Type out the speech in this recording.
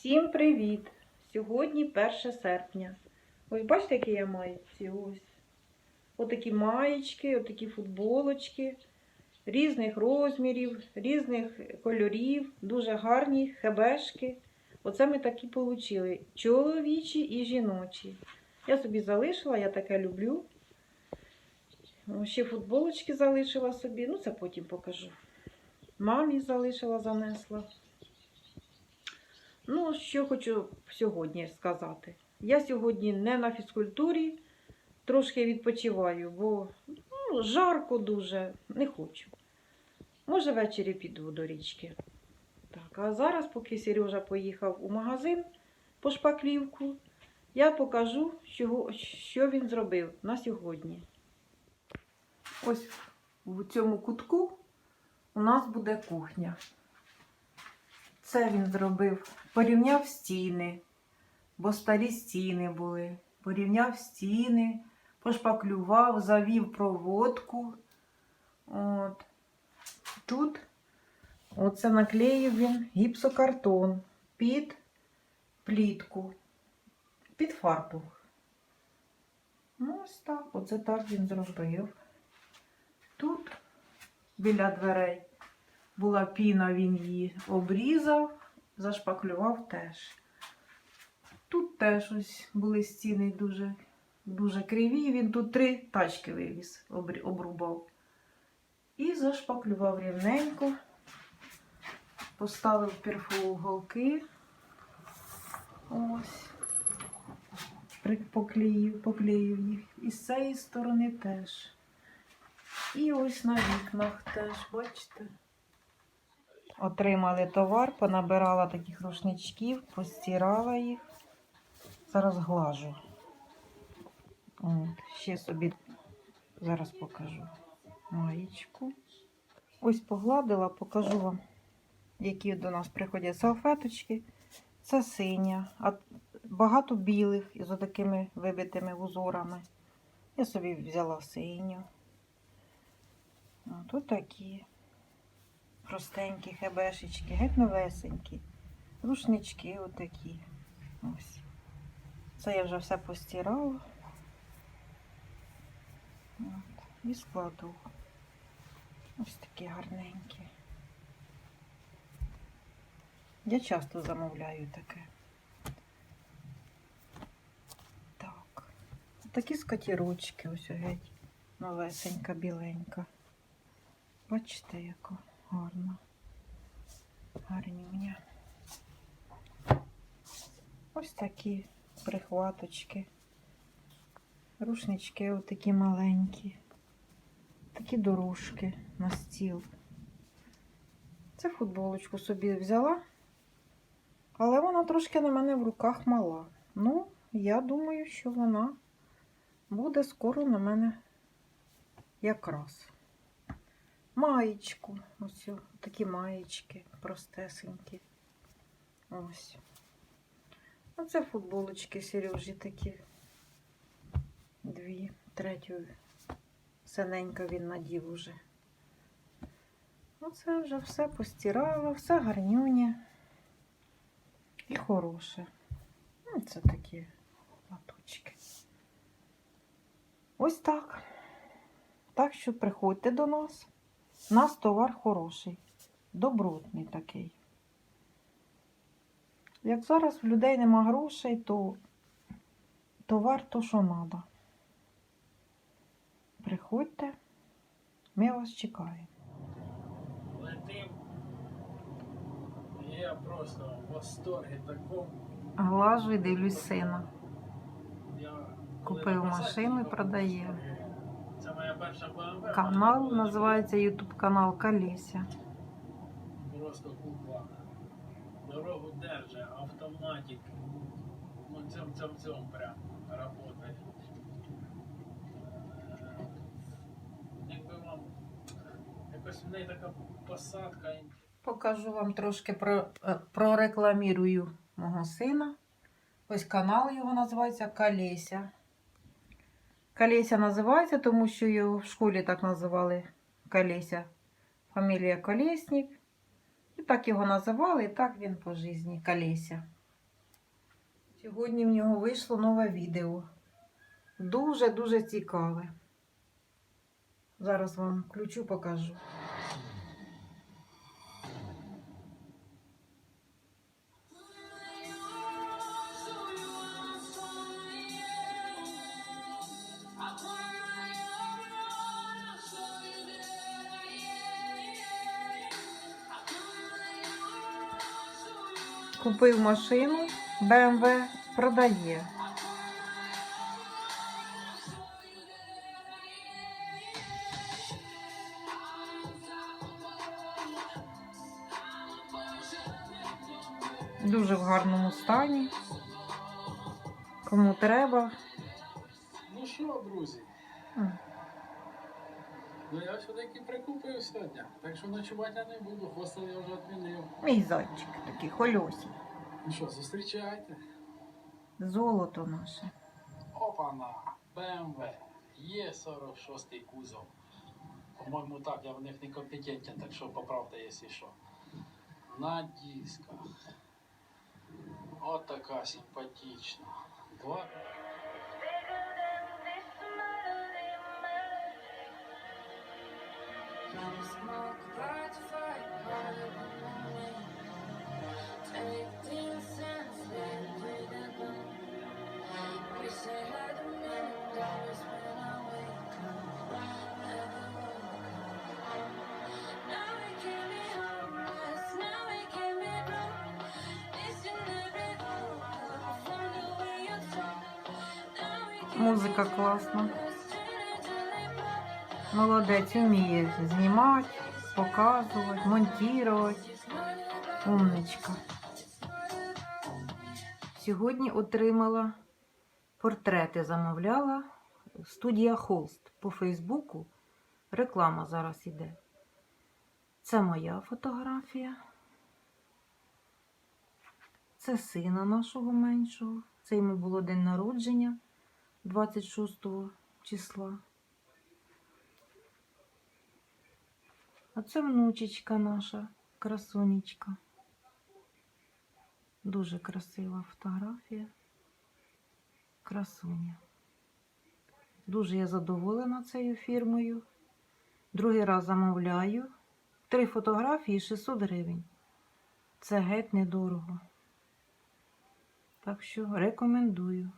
Всім привіт! Сьогодні 1 серпня. Ось бачите, які я маю ці ось. Отакі маєчки, отакі футболочки різних розмірів, різних кольорів, дуже гарні хебешки. Оце ми такі отримали. Чоловічі і жіночі. Я собі залишила, я таке люблю. Ще футболочки залишила собі, ну це потім покажу. Мамі залишила, занесла. Ну, що хочу сьогодні сказати. Я сьогодні не на фізкультурі, трошки відпочиваю, бо ну, жарко дуже, не хочу. Може, ввечері піду до річки. Так, а зараз, поки Сережа поїхав у магазин по шпаклівку, я покажу, що, він зробив на сьогодні. Ось в цьому кутку у нас буде кухня. Це він зробив. Порівняв стіни, бо старі стіни були. Порівняв стіни, пошпаклював, завів проводку. От. Тут оце наклеїв він гіпсокартон під плітку, під фартух. Ну, ось так, оце так він зробив. Тут біля дверей була піна, він її обрізав, зашпаклював теж. Тут теж ось були стіни дуже, дуже криві. Він тут три тачки вивіз, обрубав. І зашпаклював рівненько, поставив перфоуголки. Ось. Поклеїв, поклеїв їх. І з цієї сторони теж. І ось на вікнах теж, бачите? Отримали товар, понабирала таких рушничків, постирала їх. Зараз глажу. От, ще собі зараз покажу маєчку. Ось погладила, покажу вам, які до нас приходять салфеточки. Це синя, а багато білих із такими вибитими узорами. Я собі взяла синю. Тут такі простенькі хебешечки, геть новесенькі. Рушнички отакі. Ось. Це я вже все постирала. І складу. Ось такі гарненькі. Я часто замовляю таке. Так. Такі скатірочки ось геть. Новесенька, біленька. Бачите, яка гарна. Гарнюня. Ось такі прихваточки. Рушнички отакі маленькі. Такі дорожки на стіл. Це футболочку собі взяла, але вона трошки на мене в руках мала. Ну, я думаю, що вона буде скоро на мене якраз. Маєчку. Ось такі маєчки простесенькі. Ось. Оце футболочки Сережі такі. Дві, третю синенько він надів уже. Оце вже все постирала, все гарнюнє і хороше. Ну, Це такі латочки. Ось так. Так що приходьте до нас. У нас товар хороший, добротний такий. Як зараз в людей нема грошей, то товар то, що треба. Приходьте, ми вас чекаємо. Летим. Я просто в восторгі такому. Глажу і дивлюсь сина. Я Купив машину і посадці продає. в восторгі. Це моя перша BMW. Канал називається YouTube канал Каліся. Просто купа. Дорогу держи, автоматик. Ну цьом цьом цьом прям работает. Якби вам якось в неї така посадка. Покажу вам трошки про, е, прорекламірую мого сина. Ось канал його називається Калеся. Калеся називається, тому що його в школі так називали Колеся. Фамілія Колесник. І так його називали, і так він по житті Колеся. Сьогодні в нього вийшло нове відео. Дуже-дуже цікаве. Зараз вам ключу покажу. Купив машину, BMW продає. Дуже в гарному стані. Кому треба. Ну що, друзі? Ну я все-таки прикупив сьогодні. Так що ночувати не буду, хостел я вже відмінив. Мій зайчик такий хольосий. Ну що, зустрічайте. Золото наше. Опана, BMW, Є46 кузов. По-моєму, так, я в них не компетентен, так що поправте, якщо що. На дисках. От така симпатична. Два. Музика класна. Молодець, вміє знімати, показувати, монтувати. Умничка. Сьогодні отримала портрети, замовляла студія Холст по Фейсбуку. Реклама зараз іде. Це моя фотографія. Це сина нашого меншого. Це йому було день народження 26 числа. А це внучечка наша, красунечка. Дуже красива фотографія. Красуня. Дуже я задоволена цією фірмою. Другий раз замовляю. Три фотографії 600 гривень. Це геть недорого. Так що рекомендую.